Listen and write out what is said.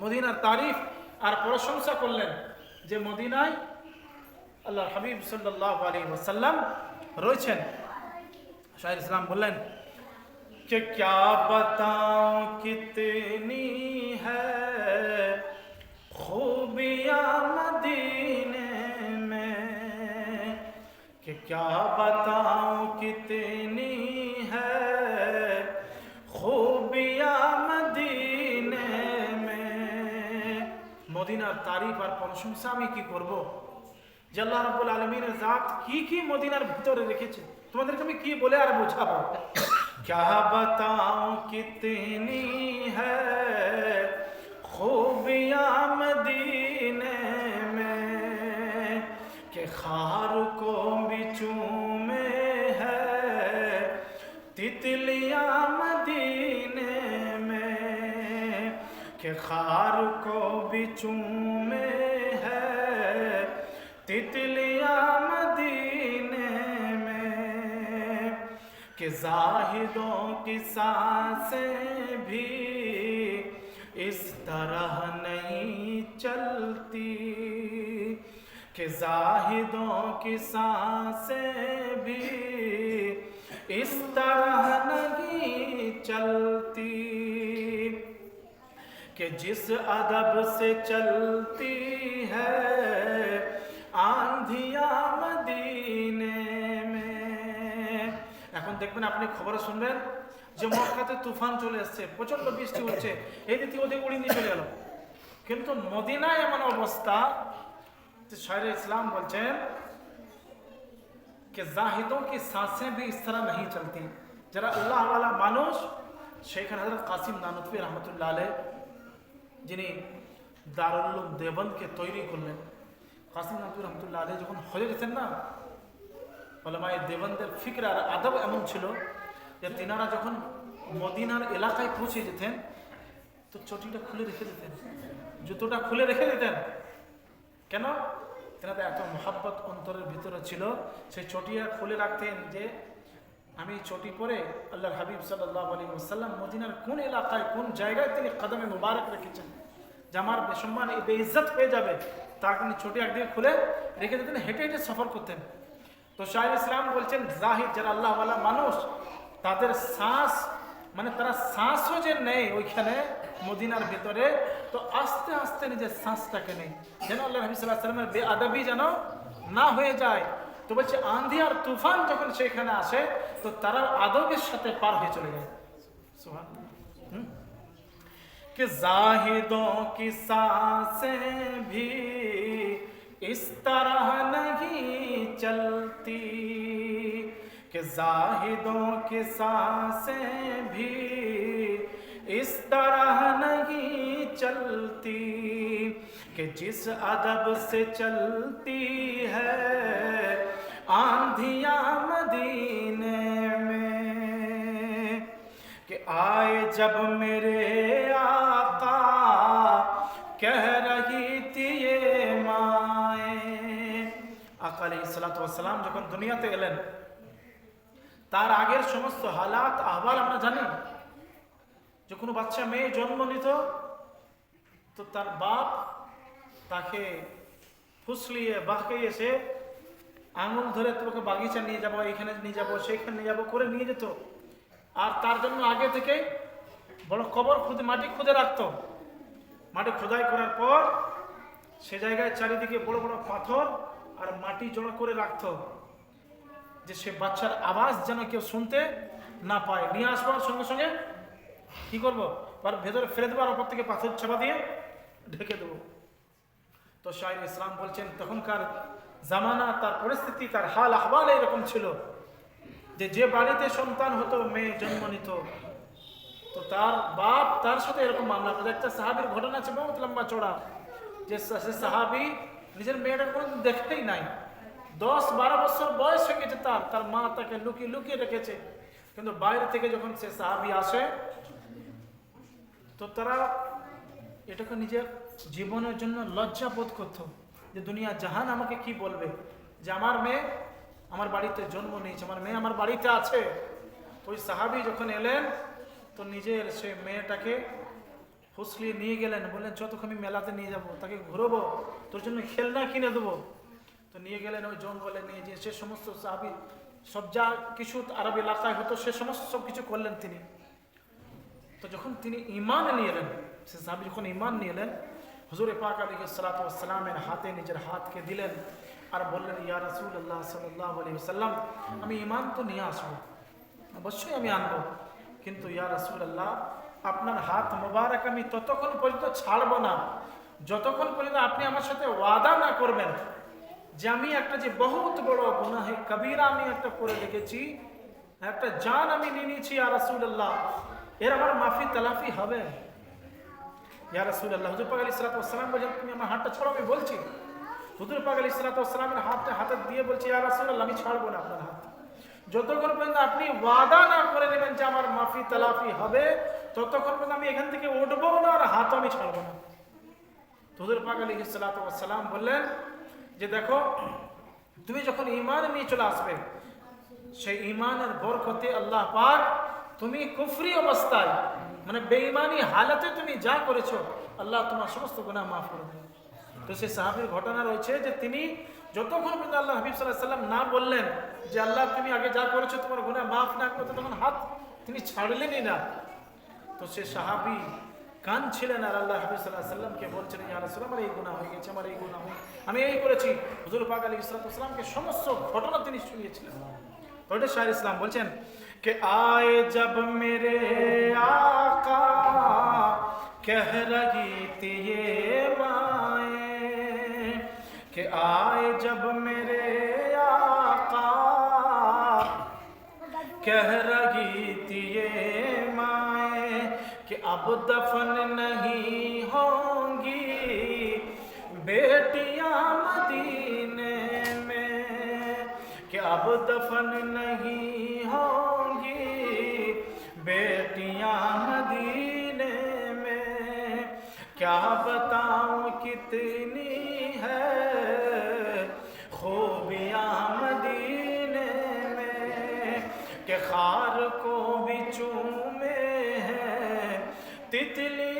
মদিনার তারিফ আর প্রশংসা করলেন যে মদিনায় আল্লাহ হাবিব সাল্লাহ আলী ওসাল্লাম রয়েছেন। শাহির ইসলাম বললেন কে ক্যা বতাও কিতনি হ্যাবিয়া মদিনে মে ক্যা বতাও মদিনার তারিফ আর প্রশংসা আমি কি করব যে আল্লাহ রাব্বুল আলমিনের জাত কি কি মদিনার ভিতরে রেখেছে তোমাদেরকে আমি কি বলে আর বোঝাবো क्या बताऊं कितनी کہ خار کو بھی چومے ہے تتلیا مدینے میں، کہ زاہدوں کی سانسیں بھی اس طرح نہیں چلتی، کہ زاہدوں کی سانسیں بھی اس طرح نہیں چلتی۔ کہ جس ادب سے چلتی ہے আন্ধিয়া মদিনে এখন দেখবেন আপনি খবরে শুনবেন যে মক্কাতে তুফান চলে আসছে প্রচণ্ড বৃষ্টি হচ্ছে। এই রীতি ওদের উড়ি নিয়ে চলে গেল। কিন্তু মদিনায় এমন অবস্থা যে শাহরে ইসলাম বলছেন কে জাহিদوں কি সাঁসে بھی اس طرح نہیں چلتی যারা আল্লাহ মানুষ সেইখানে হজরত কাসিম নানতবি রহমতুল্লাহ আলহ যিনি দারুল দেবন্দকে তৈরি করলেন। কাসিম নানুতফি রহমতুল্লাহ আলহ যখন হয়ে গেছেন না, ওলামায় দেবন্দের ফিকর আর আদব এমন ছিল যে তিনারা যখন মদিনার এলাকায় পৌঁছে যেতেন, তো চটিটা খুলে রেখে দিতেন, জুতোটা খুলে রেখে দিতেন। কেন? তেনাদের এত মহাব্বত অন্তরের ভিতরে ছিল, সেই চটিয়া খুলে রাখতেন যে আমি চটি পরে আল্লাহর হাবিব সাল্লাহ আলী ওসাল্লাম মদিনার কোন এলাকায়, কোন জায়গায় তিনি কদমে মুবারক রেখেছেন? যে আমার বেসম্মান এই বেইজ্জত হয়ে যাবে তার তিনি ছোটি একদিকে খুলে রেখে দিতেন, হেঁটে হেঁটে সফর করতেন। তো শাহির ইসলাম বলছেন, জাহিদ যারা আল্লাহওয়ালা মানুষ, তাদের শ্বাস মানে তারা শ্বাসও যে নেই ওইখানে, মদিনার ভেতরে, তো আস্তে আস্তে নিজের শ্বাসটাকে নেই যেন আল্লাহ নবী সাল্লাহ বে আদবি যেন না হয়ে যায়। তো বলছে আন্ধি আর তুফান যখন সেখানে আসে، তো তারা আদবের সাথে পার হয়ে চলে যায়। کہ زاہدوں کی سانسیں بھی اس طرح نہیں چلتی کہ زاہدوں کی سانسیں بھی اس طرح نہیں چلتی کہ جس ادب سے چلتی ہے? आंधियां मदीने में कि आए जब मेरे आका कह रही थी ये माए আকা আলাইহিস সালাতু ওয়াস সালাম যখন দুনিয়াতে এলেন তার আগের সমস্ত হালাত আহওয়াল আমরা জানি যে কোনো বাচ্চা মেয়ে জন্ম নিত তো তার বাপ তাকে ফুসলিয়ে বাঁকে এসে আঙুল ধরে তোমাকে বাগিচা নিয়ে যাব, এখানে নিয়ে যাব, সেখানে নিয়ে যাব, করে নিয়ে যেত। আর তার জন্য আগে থেকে বড় কবর খুদে মাটি খুদে রাখতো। মাটি খোদাই করার পর সে জায়গায় চারিদিকে বড় বড় পাথর আর মাটি জড়ো করে রাখত, যে সে বাচ্চার আওয়াজ যেন কেউ শুনতে না পায়। নিয়ে আসবার সঙ্গে সঙ্গে কি করব? তার ভেতরে ফেলে দেবো আর ওপর থেকে পাথর চাপা দিয়ে ঢেকে দেবো। তো শাহিদ ইসলাম বলছেন, তখনকার জামানা, তার পরিস্থিতি, তার হাল আহ্বাল এরকম ছিল যে যে বাড়িতে সন্তান হতো, মেয়ে জন্ম নিত। তো তার বাপ তার সাথে এরকম মামলা করে। একটা সাহাবির ঘটনা আছে, বহুত লম্বা চড়া যে সে সাহাবি নিজের মেয়েটা কোনো দেখতেই নাই। দশ বারো বছর বয়স হয়ে গেছে তার। তার মা তাকে লুকিয়ে লুকিয়ে রেখেছে। কিন্তু বাইরে থেকে যখন সে সাহাবি আসে, তো তারা এটাকে নিজের জীবনের জন্য লজ্জা বোধ করতো। যে দুনিয়া জাহান আমাকে কি বলবে? যে আমার মেয়ে আমার বাড়িতে জন্ম নিয়েছে, আমার মেয়ে আমার বাড়িতে আছে। ওই সাহাবি যখন এলেন, তো নিজের সে মেয়েটাকে ফুসলিয়ে নিয়ে গেলেন। বললেন যতক্ষণ আমি মেলাতে নিয়ে যাব, তাকে ঘুরবো, তোর জন্য খেলনা কিনে দেবো। তো নিয়ে গেলেন ওই জঙ্গলে, নিয়ে যে সে সমস্ত সাহাবি, সব যা কিছু আরব এলাকায় হতো, সে সমস্ত সব কিছু করলেন তিনি। তো যখন তিনি ইমান নিয়ে এলেন, সে সাহাবি যখন ইমান নিয়ে এলেন হুজুর পাক আলী সালাতামের হাতে নিজের হাতকে দিলেন আর বললেন, ইয়া রাসুল আল্লাহ সাল্লাহ সাল্লাম আমি ইমান তো নিয়ে আসব, অবশ্যই আমি আনব। কিন্তু ইয়া রাসুল আল্লাহ আপনার হাত মোবারক আমি ততক্ষণ পর্যন্ত ছাড়বো না। যতক্ষণ পর্যন্ত আপনি আমার সাথে ওয়াদা না করবেন যে আমি একটা যে বহুত বড় গুনাহে কবিরা আমি একটা করে রেখেছি, একটা জান আমি নিয়ে নিয়েছি ইয়া রাসুল আল্লাহ এর আমার মাফি তালাফি হবে? তুমি আমার হাতটা আমি বলছি। হাতটা হাতে দিয়ে বলছি ছাড়বো না আপনার হাত। যতক্ষণ পর্যন্ত আপনি ওয়াদা না করে নেবেন যে আমার মাফি তালাফি হবে, ততক্ষণ পর্যন্ত আমি এখান থেকে উঠবো না আর হাত আমি ছাড়বো না। হুজুর পাক আলী সালাতাম বললেন যে, দেখো, তুমি যখন ইমান নিয়ে চলে আসবে, সেই ইমানের বরকতে আল্লাহ পাক তুমি কুফরি অবস্থায় মানে বেঈমানি হালাতে তুমি যা করেছ, আল্লাহ তোমার সমস্ত গুনাহ মাফ করে তো সেই সাহাবির ঘটনা রয়েছে যে তিনি যতক্ষণ পর্যন্ত আল্লাহ হাবিব সাল্লাহ সাল্লাম না বললেন যে আল্লাহ তুমি আগে যা করেছ তোমার গুনাহ মাফ না করতে তখন হাত তিনি ছাড়লেনই না। তো সে সাহাবি কান ছিলেন আর আল্লাহ হাবিব সাল্লাহ সাল্লামকে বলছেন, ইয়া রাসূল আমার এই গুনাহ হয়ে গেছে, আমার এই গুনাহ হয়ে আমি এই করেছি। হুজুর পাক আলী ইসলাতামকে সমস্ত ঘটনা তিনি শুনিয়েছিলেন। ওটা শাহ ইসলাম বলছেন کہ آئے جب میرے آقا کہہ رہی تھی یہ مائیں کہ آئے جب میرے آقا کہہ رہی تھی یہ مائیں کہ اب دفن نہیں ہوں گی بیٹیاں مدینے میں، کہ اب دفن نہیں کیا بتاؤں کتنی ہے خوبیاں مدینے میں کہ خار کو بھی چومے ہیں تتلی